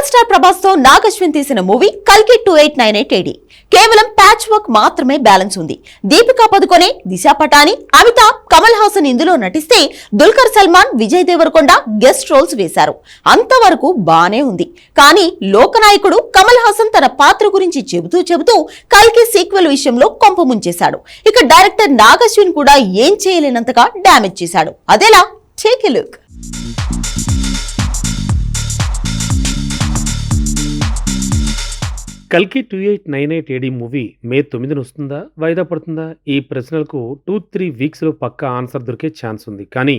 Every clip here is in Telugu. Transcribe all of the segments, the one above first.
రెబల్ స్టార్ ప్రభాస్తో నాగశ్విన్ తీసిన మూవీ కల్కి two eight nine eight AD కేవలం ప్యాచ్ వర్క్ మాత్రమే బ్యాలెన్స్ ఉంది. దీపికా పదుకొనే దిశా పటాని అమితాబ్ కమల్ హాసన్ ఇందులో నటిస్తే దుల్కర్ సల్మాన్ విజయ్ దేవరకొండ గెస్ట్ రోల్స్ వేశారు. అంతవరకు బానే ఉంది. కానీ లోకనాయకుడు కమల్ హాసన్ తన పాత్ర గురించి చెబుతూ చెబుతూ కల్కి సీక్వెల్ విషయంలో కొంప ముంచేశాడు. ఇక డైరెక్టర్ నాగశ్విన్ కూడా ఏం చేయలేనంతగా డ్యామేజ్ చేశాడు. అదేలా టేక్ లుక్ కల్కి two eight nine eight AD movie May తొమ్మిదిన వస్తుందా? వాయిదా పడుతుందా? ఈ ప్రశ్నలకు టూ త్రీ వీక్స్లో పక్కా ఆన్సర్ దొరికే ఛాన్స్ ఉంది. కానీ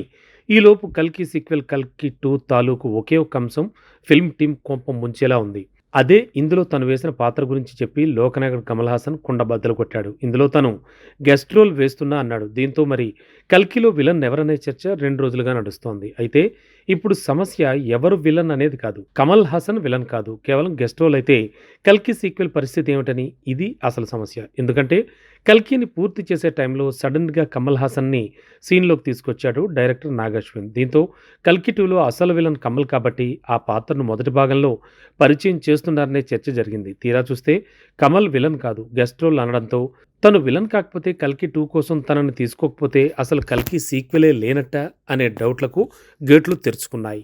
ఈలోపు కల్కి సీక్వెల్ కల్కి టూ తాలూకు ఒకే ఒక అంశం ఫిల్మ్ టీం కోపం ముంచేలా ఉంది. అదే ఇందులో తను వేసిన పాత్ర గురించి చెప్పి లోకనాయకుడు కమల్ హాసన్ కుండ బద్దలు కొట్టాడు. ఇందులో తను గెస్ట్ రోల్ వేస్తున్నా అన్నాడు. దీంతో మరి కల్కిలో విలన్ ఎవరనే చర్చ రెండు రోజులుగా నడుస్తోంది. అయితే ఇప్పుడు సమస్య ఎవరు విలన్ అనేది కాదు. కమల్ హాసన్ విలన్ కాదు. కేవలం గెస్ట్ రోల్ అయితే కల్కి సీక్వెల్ పరిస్థితి ఏమిటని ఇది అసలు సమస్య. ఎందుకంటే కల్కిని పూర్తి చేసే టైంలో సడన్గా కమల్ హాసన్ని సీన్లోకి తీసుకొచ్చాడు డైరెక్టర్ నాగశ్విన్. దీంతో కల్కి టూలో అసలు విలన్ కమల్ కాబట్టి ఆ పాత్రను మొదటి భాగంలో పరిచయం చేస్తున్నారనే చర్చ జరిగింది. తీరా చూస్తే కమల్ విలన్ కాదు గెస్ట్ రోల్ అనడంతో. తను విలన్ కాకపోతే కల్కి టూ కోసం తనని తీసుకోకపోతే అసలు కల్కి సీక్వెలే లేనట్ట అనే డౌట్లకు గేట్లు తెరుచుకున్నాయి.